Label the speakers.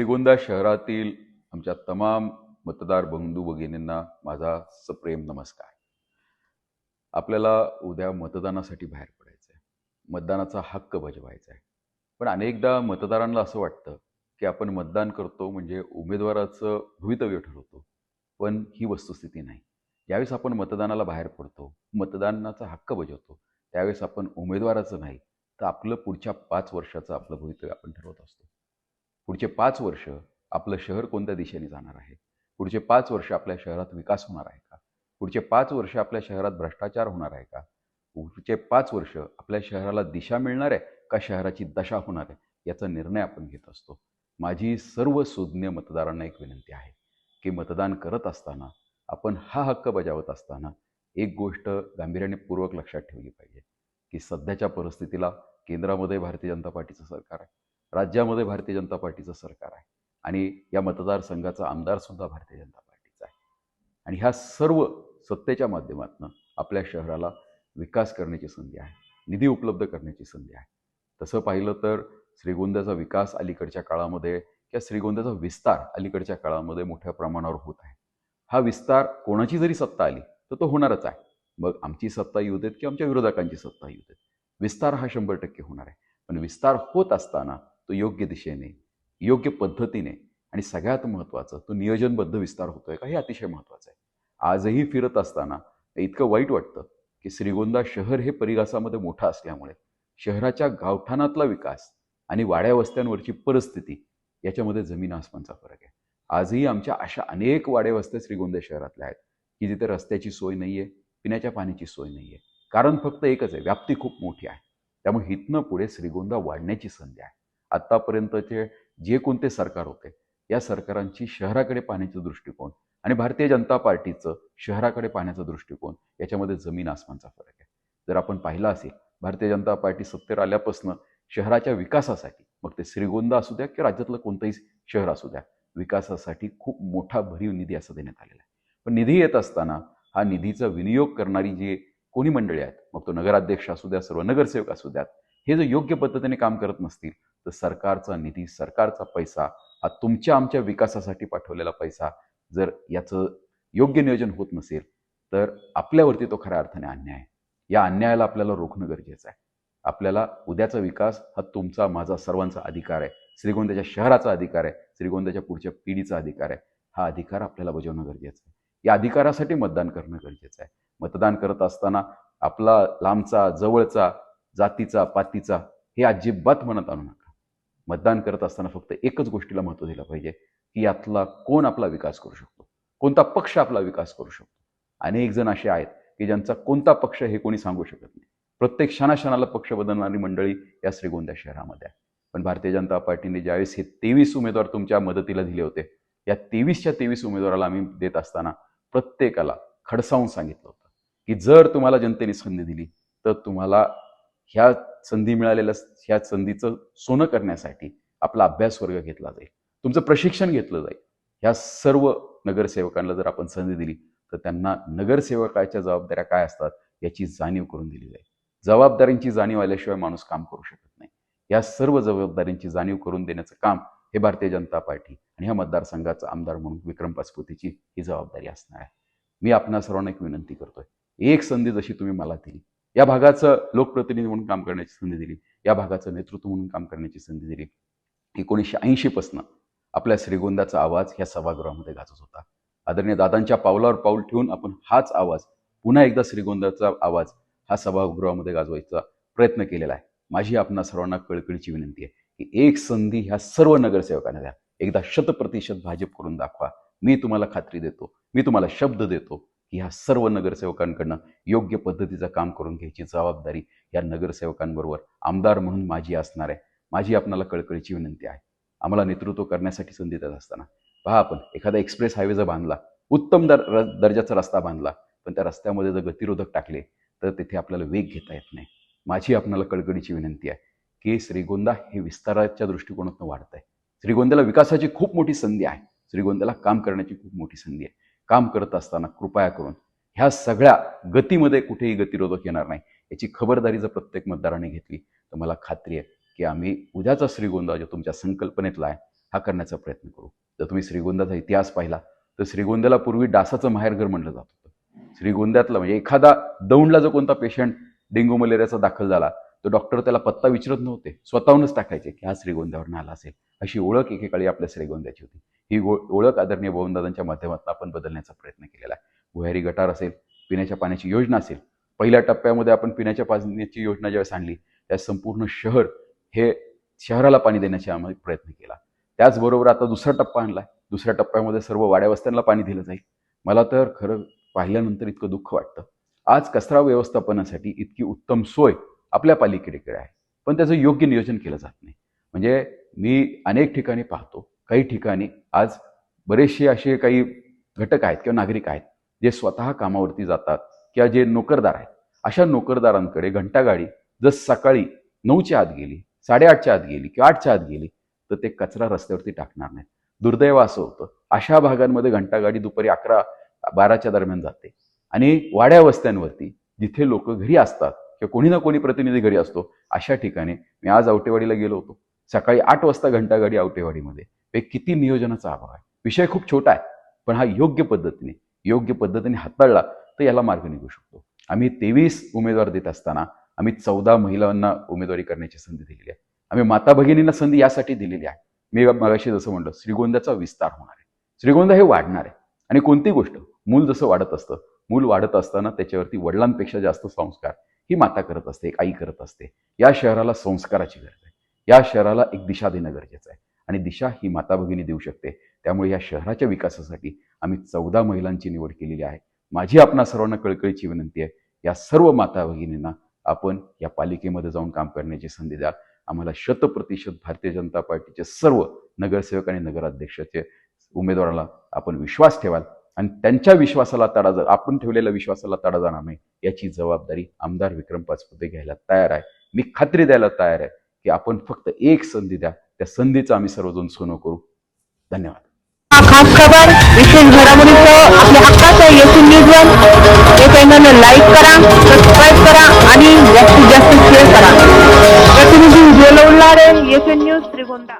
Speaker 1: श्रीगोंदा शहरातील आमच्या तमाम मतदार बंधू भगिनींना माझा सप्रेम नमस्कार. आपल्याला उद्या मतदानासाठी बाहेर पडायचं आहे मतदानाचा हक्क बजवायचा आहे पण अनेकदा मतदारांना असं वाटतं की आपण मतदान करतो म्हणजे उमेदवाराचं भवितव्य ठरवतो. पण ही वस्तुस्थिती नाही. ज्यावेळेस आपण मतदानाला बाहेर पडतो मतदानाचा हक्क बजावतो त्यावेळेस आपण उमेदवाराचं नाही तर आपलं पुढच्या पाच वर्षाचं आपलं भवितव्य आपण ठरवत असतो. पुढचे पाच वर्ष आपलं शहर कोणत्या दिशेने जाणार आहे? पुढचे पाच वर्ष आपल्या शहरात विकास होणार आहे का? पुढचे पाच वर्ष आपल्या शहरात भ्रष्टाचार होणार आहे का? पुढचे पाच वर्ष आपल्या शहराला दिशा मिळणार आहे का? शहराची दशा होणार आहे? याचा निर्णय आपण घेत असतो. माझी सर्व सुज्ञ मतदारांना एक विनंती आहे की मतदान करत असताना आपण हा हक्क बजावत असताना एक गोष्ट गांभीर्याने पूर्वक लक्षात ठेवली पाहिजे की सध्याच्या परिस्थितीला केंद्रामध्ये भारतीय जनता पार्टीचं सरकार आहे. राज्यामध्ये भारतीय जनता पार्टीचं सरकार आहे. आणि या मतदारसंघाचा आमदारसुद्धा भारतीय जनता पार्टीचा आहे. आणि ह्या सर्व सत्तेच्या माध्यमातून आपल्या शहराला विकास करण्याची संधी आहे. निधी उपलब्ध करण्याची संधी आहे. तसं पाहिलं तर श्रीगोंद्याचा विकास अलीकडच्या काळामध्ये किंवा श्रीगोंद्याचा विस्तार अलीकडच्या काळामध्ये मोठ्या प्रमाणावर होत आहे. हा विस्तार कोणाची जरी सत्ता आली तर तो होणारच आहे. मग आमची सत्ता येऊ देत किंवा आमच्या विरोधकांची सत्ता येऊ देत? विस्तार हा शंभर टक्के होणार आहे. पण विस्तार होत असताना तो योग्य दिशेने योग्य पद्धतीने आणि सगळ्यात महत्त्वाचं तो नियोजनबद्ध विस्तार होतोय का हे अतिशय महत्त्वाचं आहे. आजही फिरत असताना इतकं वाईट वाटतं की श्रीगोंदा शहर हे परिघासामध्ये मोठं असल्यामुळे शहराच्या गावठाणातला विकास आणि वाड्या वस्त्यांवरची परिस्थिती याच्यामध्ये जमीन आसमानचा फरक आहे. आजही आमच्या अशा अनेक वाड्या वस्त्या श्रीगोंदा शहरातल्या आहेत की जिथे रस्त्याची सोय नाही आहे पिण्याच्या पाण्याची सोय नाही आहे कारण फक्त एकच आहे व्याप्ती खूप मोठी आहे. त्यामुळे इथनं पुढे श्रीगोंदा वाढण्याची संधी आहे. आत्तापर्यंतचे जे कोणते सरकार होते या सरकारांची शहराकडे पाहण्याचा दृष्टिकोन आणि भारतीय जनता पार्टीचं शहराकडे पाहण्याचा दृष्टिकोन याच्यामध्ये जमीन आसमानचा फरक आहे. जर आपण पाहिला असेल भारतीय जनता पार्टी सत्तेवर आल्यापासून शहराच्या विकासासाठी मग ते श्रीगोंदा असू द्या किंवा राज्यातलं कोणतंही शहर असू द्या विकासासाठी खूप मोठा भरीव निधी असा देण्यात आलेला आहे. पण निधी येत असताना हा निधीचा विनियोग करणारी जी कोणी मंडळी आहेत मग तो नगराध्यक्ष असू द्या सर्व नगरसेवक असू द्यात हे जर योग्य पद्धतीने काम करत नसतील तर सरकारचा निधी सरकारचा पैसा हा तुमच्या आमच्या विकासासाठी पाठवलेला पैसा जर याचं योग्य नियोजन होत नसेल तर आपल्यावरती तो खऱ्या अर्थाने अन्याय आहे. या अन्यायाला आपल्याला रोखणं गरजेचं आहे. आपल्याला उद्याचा विकास हा तुमचा माझा सर्वांचा अधिकार आहे. श्रीगोंद्याच्या शहराचा अधिकार आहे. श्रीगोंद्याच्या पुढच्या पिढीचा अधिकार आहे. हा अधिकार आपल्याला बजावणं गरजेचं आहे. या अधिकारासाठी मतदान करणं गरजेचं आहे. मतदान करत असताना आपला लांबचा जवळचा जातीचा पातीचा हे अजिबात म्हणत आणू नका. मतदान करत असताना फक्त एकच गोष्टीला महत्त्व दिलं पाहिजे की यातला कोण आपला विकास करू शकतो? कोणता पक्ष आपला विकास करू शकतो? अनेक जण असे आहेत की ज्यांचा कोणता पक्ष हे कोणी सांगू शकत नाही. प्रत्येक क्षणाक्षणाला पक्ष बदलणारी मंडळी या श्रीगोंदा शहरामध्ये आहे पण भारतीय जनता पार्टीने ज्यावेळेस हे तेवीस उमेदवार तुमच्या मदतीला दिले होते या तेवीसच्या तेवीस उमेदवाराला आम्ही देत असताना प्रत्येकाला खडसावून सांगितलं होतं की जर तुम्हाला जनतेने संधी दिली तर तुम्हाला ह्या संधी मिळालेल्या ह्या संधीचं सोनं करण्यासाठी आपला अभ्यास वर्ग घेतला जाईल. तुमचं प्रशिक्षण घेतलं जाईल. ह्या सर्व नगरसेवकांना जर आपण संधी दिली तर त्यांना नगरसेवकाच्या जबाबदाऱ्या काय असतात याची जाणीव करून दिली जाईल. जबाबदाऱ्यांची जाणीव आल्याशिवाय माणूस काम करू शकत नाही. या सर्व जबाबदाऱ्यांची जाणीव करून देण्याचं काम हे भारतीय जनता पार्टी आणि ह्या मतदारसंघाचा आमदार म्हणून विक्रम पाचपुतीची ही जबाबदारी असणार आहे. मी आपणा सर्वांना एक विनंती करतोय. एक संधी जशी तुम्ही मला दिली या भागाचं लोकप्रतिनिधी म्हणून काम करण्याची संधी दिली. या भागाचं नेतृत्व म्हणून काम करण्याची संधी दिली. एकोणीसशे ऐंशीपासनं आपल्या श्रीगोंदाचा आवाज ह्या सभागृहामध्ये गाजत होता. आदरणीय दादांच्या पावलावर पाऊल ठेवून आपण हाच आवाज पुन्हा एकदा श्रीगोंदाचा आवाज हा सभागृहामध्ये गाजवायचा प्रयत्न केलेला आहे. माझी आपणा सर्वांना कळकळीची विनंती आहे की एक संधी ह्या सर्व नगरसेवकांना द्या. एकदा शतप्रतिशत भाजप करून दाखवा. मी तुम्हाला खात्री देतो. मी तुम्हाला शब्द देतो. की ह्या सर्व नगरसेवकांकडनं योग्य पद्धतीचं काम करून घ्यायची जबाबदारी या नगरसेवकांबरोबर आमदार म्हणून माझी असणार आहे. माझी आपणाला कळकळीची विनंती आहे. आम्हाला नेतृत्व करण्यासाठी संधी देत असताना. पहा आपण एखादा एक्सप्रेस हायवे जर बांधला उत्तम दर दर्जाचा रस्ता बांधला पण त्या रस्त्यामध्ये जर गतिरोधक टाकले तर तिथे आपल्याला वेग घेता येत नाही. माझी आपणाला कळकळीची विनंती आहे की श्रीगोंदा हे विस्ताराच्या दृष्टिकोनातून वाढत आहे श्रीगोंद्याला विकासाची खूप मोठी संधी आहे. श्रीगोंद्याला काम करण्याची खूप मोठी संधी आहे. काम करत असताना कृपया करून ह्या सगळ्या गतीमध्ये कुठेही गतिरोधक येणार नाही याची खबरदारी जर प्रत्येक मतदाराने घेतली. तर मला खात्री आहे की आम्ही उद्याचा श्रीगोंदा जो तुमच्या संकल्पनेतला आहे हा करण्याचा प्रयत्न करू. जर तुम्ही श्रीगोंदाचा इतिहास पाहिला तर श्रीगोंद्याला पूर्वी डासाचं माहेरघर म्हणलं जात होतं. श्रीगोंद्यातलं म्हणजे एखादा दौंडला जो कोणता पेशंट डेंग्यू मलेरियाचा दाखल झाला तर डॉक्टर त्याला पत्ता विचारत नव्हते. स्वतःहूनच टाकायचे की हा श्रीगोंद्यावर आला असेल अशी ओळख एकेकाळी आपल्या श्रीगोंद्याची होती. ही गो ओळख आदरणीय भवनदादांच्या माध्यमातून आपण बदलण्याचा प्रयत्न केलेला आहे. भुयारी गटार असेल पिण्याच्या पाण्याची योजना असेल पहिल्या टप्प्यामध्ये आपण पिण्याच्या पाण्याची योजना ज्यावेळेस आणली त्या संपूर्ण शहर हे शहराला पाणी देण्याचा आम्ही प्रयत्न केला. त्याचबरोबर आता दुसरा टप्पा आणला दुसऱ्या टप्प्यामध्ये सर्व वाड्यावस्त्यांना पाणी दिलं जाईल. मला तर खरं पाहिल्यानंतर इतकं दुःख वाटतं. आज कचरा व्यवस्थापनासाठी इतकी उत्तम सोय आपल्या पालिकेकडे आहे. पण त्याचं योग्य नियोजन केलं जात नाही. म्हणजे मी अनेक ठिकाणी पाहतो काही ठिकाणी आज बरेचसे असे काही घटक आहेत किंवा नागरिक आहेत जे स्वतः कामावरती जातात किंवा जे नोकरदार आहेत. अशा नोकरदारांकडे घंटागाडी जर सकाळी नऊच्या आत गेली साडेआठच्या आत गेली किंवा आठच्या आत गेली तर ते कचरा रस्त्यावरती टाकणार नाहीत. दुर्दैव असं होतं. अशा भागांमध्ये घंटागाडी दुपारी अकरा बाराच्या दरम्यान जाते. आणि वाड्या वस्त्यांवरती जिथे लोक घरी असतात किंवा कोणी ना कोणी प्रतिनिधी घरी असतो अशा ठिकाणी मी आज आवटेवाडीला गेलो होतो. सकाळी आठ वाजता घंटागाडी आवटेवाडीमध्ये. हे किती नियोजनाचा अभाव आहे. विषय खूप छोटा आहे पण हा योग्य पद्धतीने योग्य पद्धतीने हाताळला तर याला मार्ग निघू शकतो. आम्ही तेवीस उमेदवार देत असताना आम्ही चौदा महिलांना उमेदवारी करण्याची संधी दिलेली आहे. आम्ही माता भगिनींना संधी यासाठी दिलेली आहे. मी मगाशी जसं म्हणलं श्रीगोंद्याचा विस्तार होणार आहे. श्रीगोंदा हे वाढणार आहे. आणि कोणती गोष्ट? मूल जसं वाढत असतं मूल वाढत असताना त्याच्यावरती वडिलांपेक्षा जास्त संस्कार ही माता करत असते एक आई करत असते. या शहराला संस्काराची गरज आहे. या शहराला एक दिशा देणं गरजेचं आहे. आणि दिशा ही माता भगिनी देऊ शकते. त्यामुळे या शहराच्या विकासासाठी आम्ही चौदा महिलांची निवड केलेली आहे. माझी आपणा सर्वांना कळकळीची विनंती आहे. या सर्व माता भगिनींना आपण या पालिकेमध्ये जाऊन काम करण्याची संधी द्याल. आम्हाला शतप्रतिशत भारतीय जनता पार्टीचे सर्व नगरसेवक आणि नगराध्यक्षाचे उमेदवाराला आपण विश्वास ठेवाल. आणि त्यांच्या विश्वासाला तडा जा आपण ठेवलेल्या विश्वासाला तडा जाणार नाही याची जबाबदारी आमदार विक्रम पाचपुते घ्यायला तयार आहे. मी खात्री द्यायला तयार आहे. की आपण फक्त एक संधी द्या. त्या संधीचं आम्ही सर्वजण सोनं करू. धन्यवाद.
Speaker 2: खास खबर विशेष घडामोडीचं आपल्या हक्काचं येथून न्यूज वन हे चॅनल लाईक करा सबस्क्राईब करा आणि जास्तीत जास्त शेअर करा. प्रतिनिधी विजय लवलारे येथून न्यूज त्रिगोंदा